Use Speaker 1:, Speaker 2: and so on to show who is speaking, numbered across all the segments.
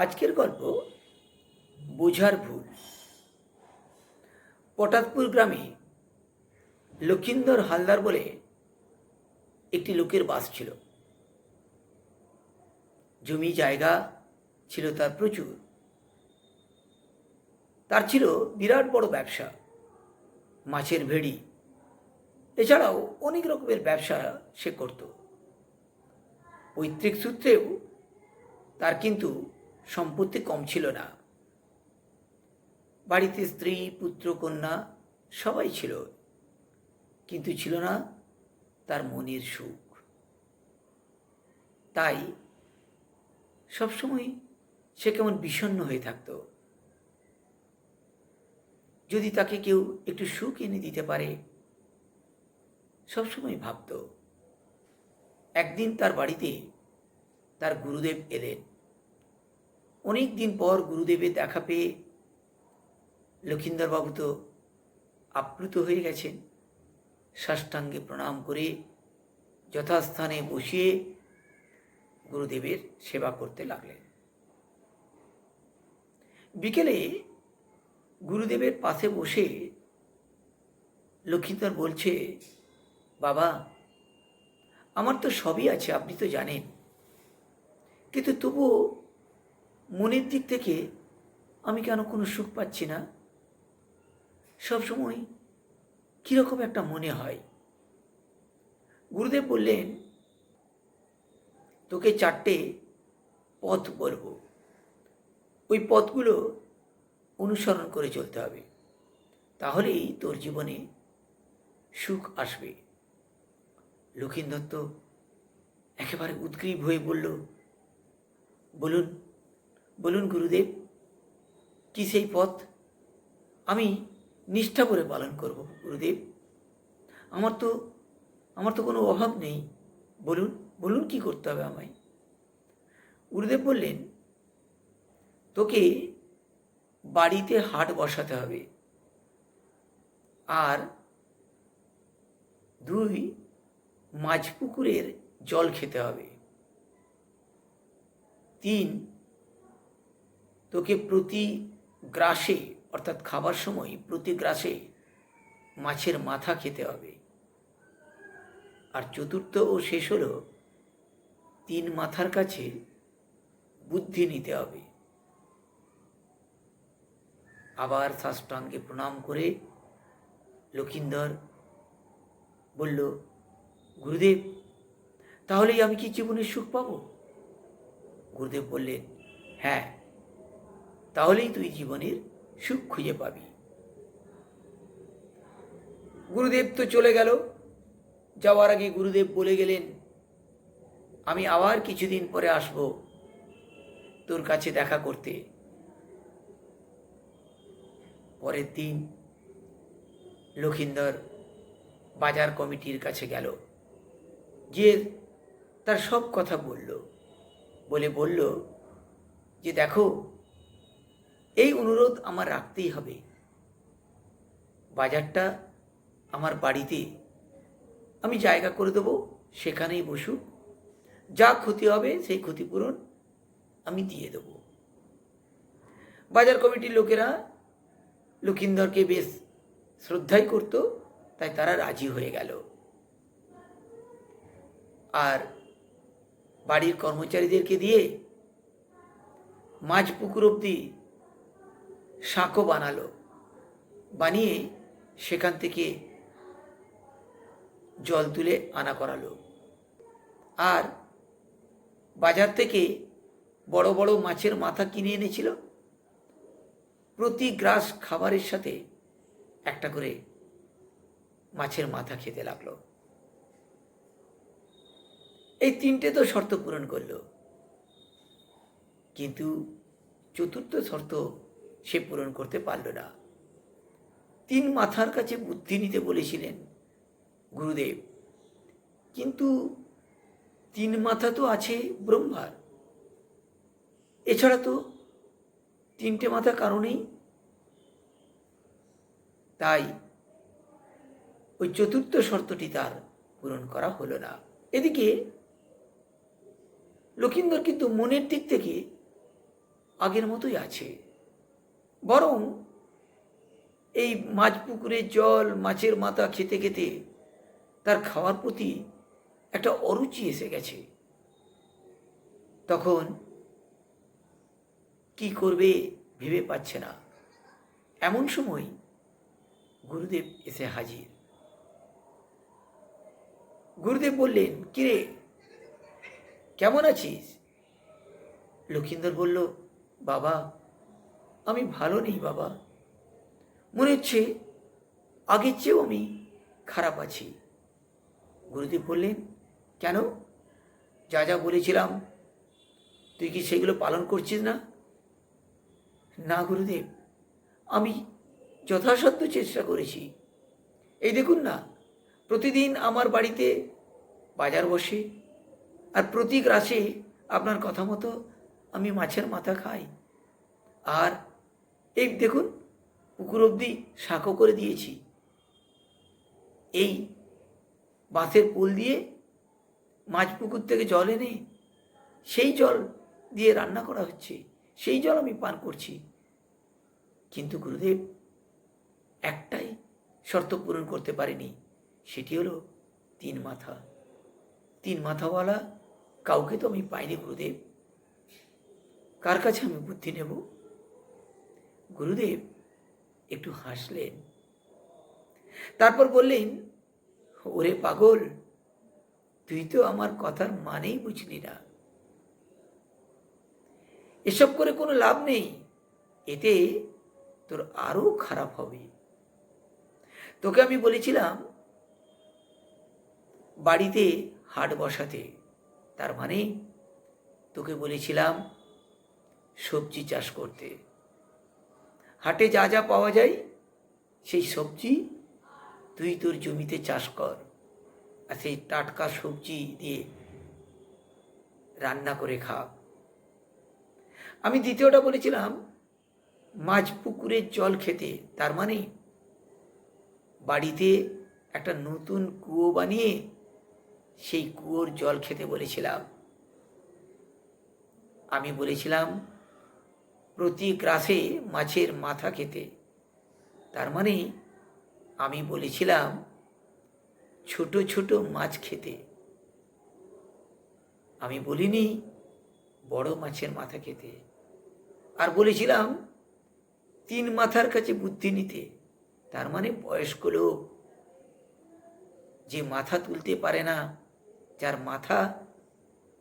Speaker 1: আজকের গল্প বোঝার ভুল। পটাতপুর গ্রামে লক্ষিন্দর হালদার বলে একটি লোকের বাস ছিল। জমি জায়গা ছিল তার প্রচুর। তার ছিল বিরাট বড় ব্যবসা, মাছের ভেড়ি। এছাড়াও অনেক রকমের ব্যবসা সে করত। পৈতৃক সূত্রেও তার কিন্তু সম্পত্তি কম ছিল না। বাড়িতে স্ত্রী, পুত্র, কন্যা সবাই ছিল, কিন্তু ছিল না তার মনের সুখ। তাই সবসময় সে কেমন বিষণ্ণ হয়ে থাকত। যদি তাকে কেউ একটু সুখ এনে দিতে পারে, সবসময় ভাবত, একদিন তার বাড়িতে তার গুরুদেব এলেন। অনেক দিন পর গুরুদেবের দেখা পেয়ে লক্ষিন্দরবাবু তো আপ্লুত হয়ে গেছেন। সাষ্টাঙ্গে প্রণাম করে যথাস্থানে বসিয়ে গুরুদেবের সেবা করতে লাগলেন। বিকেলে গুরুদেবের পাশে বসে লক্ষিন্দর বলছে, বাবা, আমার তো সবই আছে, আপনি তো জানেন। কিন্তু তবুও মনের দিক থেকে আমি কেন কোনো সুখ পাচ্ছি না? সবসময় কীরকম একটা মনে হয়। গুরুদেব বললেন, তোকে চারটে পথ বলব। ওই পথগুলো অনুসরণ করে চলতে হবে। তাহলেই তোর জীবনে সুখ আসবে। লক্ষিণ দত্ত একেবারে উদ্গ্রীব হয়ে বলল, বলুন বলুন গুরুদেব, কি সেই পথ? আমি নিষ্ঠা করে পালন করব গুরুদেব। আমার তো আমার তো কোনো অভাব নেই। বলুন বলুন কি করতে হবে আমায়? গুরুদেব বললেন, তোকে বাড়িতে হাট বসাতে হবে। আর দুই মাছ পুকুরের জল খেতে হবে। তিন তোকে প্রতি গ্রাসে, অর্থাৎ খাবার সময় প্রতি গ্রাসে মাছের মাথা খেতে হবে। আর চতুর্থ ও শেষ হলো তিন মাথার কাছে বুদ্ধি নিতে হবে। আবার সাষ্টাঙ্গে প্রণাম করে লক্ষিন্দর বলল, গুরুদেব, তাহলেই আমি কি জীবনের সুখ পাবো? গুরুদেব বললেন হ্যাঁ তাহলেই তুই জীবনের সুখ খুঁজে পাবি। গুরুদেব তো চলে গেল। যাওয়ার আগে গুরুদেব বলে গেলেন, আমি আবার কিছুদিন পরে আসব তোর কাছে দেখা করতে। পরের দিন লক্ষিন্দর বাজার কমিটির কাছে গেল। গিয়ে তার সব কথা বলল। বলে বলল যে, দেখো এই অনুরোধ আমার রাখতেই হবে। বাজারটা আমার বাড়িতে আমি জায়গা করে দেবো, সেখানেই বসুক। যা ক্ষতি হবে সেই ক্ষতিপূরণ আমি দিয়ে দেব। বাজার কমিটির লোকেরা লক্ষিন্দরকে বেশ শ্রদ্ধাই করত, তাই তারা রাজি হয়ে গেল। আর বাড়ির কর্মচারীদেরকে দিয়ে মাছ পুকুর অবধি সাঁকো বানালো। বানিয়ে সেখান থেকে জল তুলে আনা করালো। আর বাজার থেকে বড় বড় মাছের মাথা কিনে এনেছিল। প্রতি গ্রাস খাবারের সাথে একটা করে মাছের মাথা খেতে লাগল। এই তিনটে তো শর্ত পূরণ করল। কিন্তু চতুর্থ শর্ত সে পূরণ করতে পারল না। তিন মাথার কাছে বুদ্ধি নিতে বলেছিলেন গুরুদেব। কিন্তু তিন মাথা তো আছে ব্রহ্মার। এছাড়া তো তিনটে মাথা কারণেই তাই ওই চতুর্থ শর্তটি তার পূরণ করা হলো না। এদিকে লক্ষিন্দর কিন্তু মনের দিক থেকে আগের মতোই আছে। বরং এই মাছ পুকুরের জল, মাছের মাথা খেতে খেতে তার খাওয়ার প্রতি একটা অরুচি এসে গেছে। তখন কি করবে ভেবে পাচ্ছে না। এমন সময় গুরুদেব এসে হাজির। গুরুদেব বললেন কিরে কেমন আছিস? লক্ষিন্দর বলল, বাবা আমি ভালো নেই বাবা। মনে হচ্ছে আগের চেয়েও আমি খারাপ আছি। গুরুদেব বললেন, কেন? যা যা বলেছিলাম, তুই কি সেগুলো পালন করছিস না? না গুরুদেব, আমি যথাসাধ্য চেষ্টা করেছি। এই দেখুন না, প্রতিদিন আমার বাড়িতে বাজার বসে আর প্রতি গ্রাসে আপনার কথা মতো আমি মাছের মাথা খাই। আর এই দেখুন, পুকুর অবধি শাঁখো করে দিয়েছি। এই বাঁশের পুল দিয়ে মাছ পুকুর থেকে জল এনে সেই জল দিয়ে রান্না করা হচ্ছে, সেই জল আমি পান করছি। কিন্তু গুরুদেব, একটাই শর্ত পূরণ করতে পারিনি, সেটি হলো তিন মাথা। তিন মাথাওয়ালা কাউকে তো আমি পাইনি, গুরুদেব। কার কাছে আমি বুদ্ধি নেব? গুরুদেব একটু হাসলেন। তারপর বললেন, ওরে পাগল, তুই তো আমার কথার মানেই বুঝলি না। এসব করে কোনো লাভ নেই, এতে তোর আরও খারাপ হবে। তোকে আমি বলেছিলাম, বাড়িতে হাট বসাতে। তার মানে তোকে বলেছিলাম সবজি চাষ করতে। হাটে যা যা পাওয়া যায়, সেই সবজি তুই তোর জমিতে চাষ কর। আর সেই টাটকা সবজি দিয়ে রান্না করে খা। আমি দ্বিতীয়টা বলেছিলাম, মাছ পুকুরের জল খেতে, তার মানে বাড়িতে একটা নতুন কুয়ো বানিয়ে সেই কুয়োর জল খেতে বলেছিলাম। আমি বলেছিলাম প্রতি গ্রাসে মাছের মাথা খেতে। তার মানে আমি বলেছিলাম, ছোট ছোট মাছ খেতে। আমি বলিনি, বড় মাছের মাথা খেতে। আর বলেছিলাম, তিন মাথার কাছে বুদ্ধি নিতে। তার মানে বয়স্ক লোক যে মাথা তুলতে পারে না, যার মাথা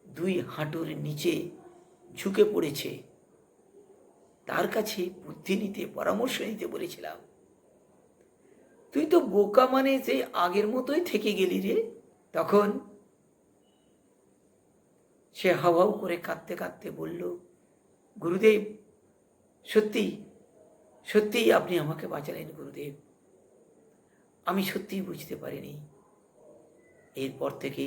Speaker 1: দুই হাঁটুর নিচে ঝুঁকে পড়েছে। তার কাছে বুদ্ধি নিতে, পরামর্শ নিতে বলেছিলাম। তুই তো বোকা মানে সেই আগের মতোই থেকে গেলি রে। তখন সে হাওয়াও করে কাঁদতে কাঁদতে বলল, গুরুদেব, সত্যি, সত্যিই আপনি আমাকে বাঁচালেন গুরুদেব। আমি সত্যিই বুঝতে পারিনি। এরপর থেকে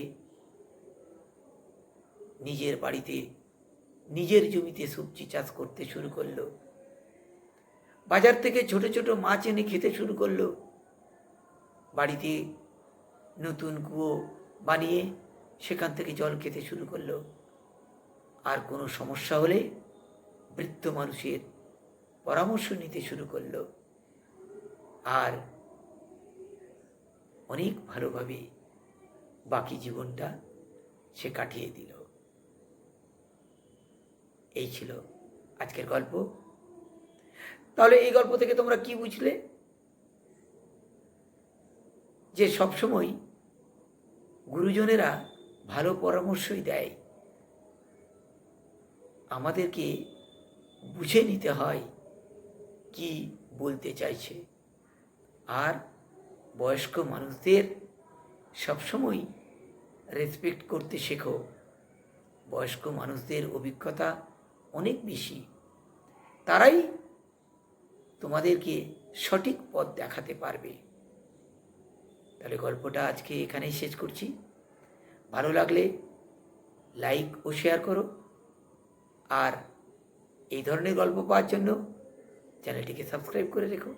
Speaker 1: নিজের বাড়িতে নিজের জমিতে সবজি চাষ করতে শুরু করল। বাজার থেকে ছোট ছোট মাছ এনে খেতে শুরু করল। বাড়িতে নতুন কুয়ো বানিয়ে সেখান থেকে জল খেতে শুরু করল। আর কোনো সমস্যা হলে বৃদ্ধ মানুষের পরামর্শ নিতে শুরু করল। আর অনেক ভালোভাবে বাকি জীবনটা সে কাটিয়ে দিল। এই ছিল আজকের গল্প। তাহলে এই গল্প থেকে তোমরা কি বুঝলে? যে সবসময় গুরুজনেরা ভালো পরামর্শই দেয়। আমাদেরকে বুঝে নিতে হয় কি বলতে চাইছে। আর বয়স্ক মানুষদের সবসময় রেসপেক্ট করতে শেখো। বয়স্ক মানুষদের অভিজ্ঞতা অনেক বেশি। তারাই তোমাদেরকে সঠিক পথ দেখাতে পারবে। তাহলে গল্পটা আজকে এখানেই শেষ করছি। ভালো লাগলে লাইক ও শেয়ার করো। আর এই ধরনের গল্প পাওয়ার জন্য চ্যানেলটিকে সাবস্ক্রাইব করে রেখো।